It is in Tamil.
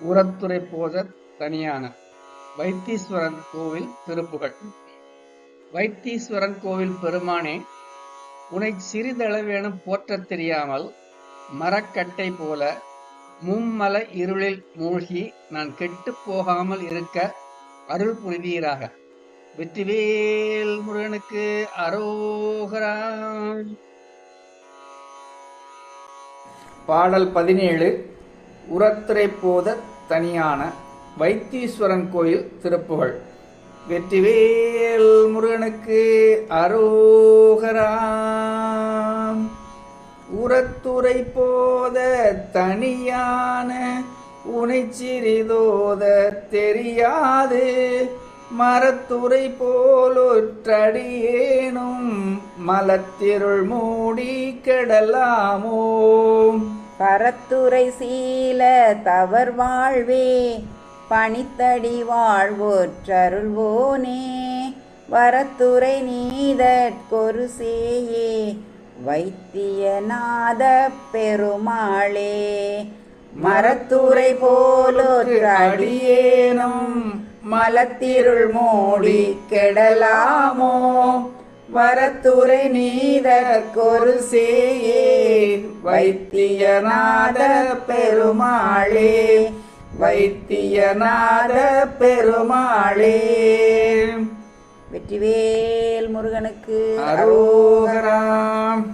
உரத்துறை போத தனியான வைத்தீஸ்வரன் கோவில் திருப்புகழ். வைத்தீஸ்வரன் கோவில் பெருமானே உனை சிறிதளவேனும் போற்றத் தெரியாமல் மரக்கட்டை போல மும்மல இருளில் மூழ்கி நான் கெட்டுப் போகாமல் இருக்க அருள் புரிவீராக. வெற்றிவேல் முருகனுக்கு அரோகரா. பாடல் பதினேழு உரத்துறை போத தனியான வைத்தீஸ்வரன் கோயில் திருப்புகழ் வெற்றிவேல் முருகனுக்கு அரோகராம். உரத்துரை போத தனியான உனை சிறிதோத தெரியாது. மரத்துறை போலொற்றடியேனும் மலத்திருள் மூடி கெடலாமோ? பரத்துரை சீல தவர் வாழ்வே பணித்தடி வாழ்வோற்றருள்வோனே. வரத்துரை நீதற்கொரு சேயே வைத்தியநாத பெருமாளே. மரத்துரை போலொற்றடியேனும் மலத்திருள் மூடி கெடலாமோ. வரத்துரை நீதற்கொரு சேயே வைத்தியநாத பெருமாளே வைத்தியநாத பெருமாளே வெற்றிவேல் முருகனுக்கு அரோகராம்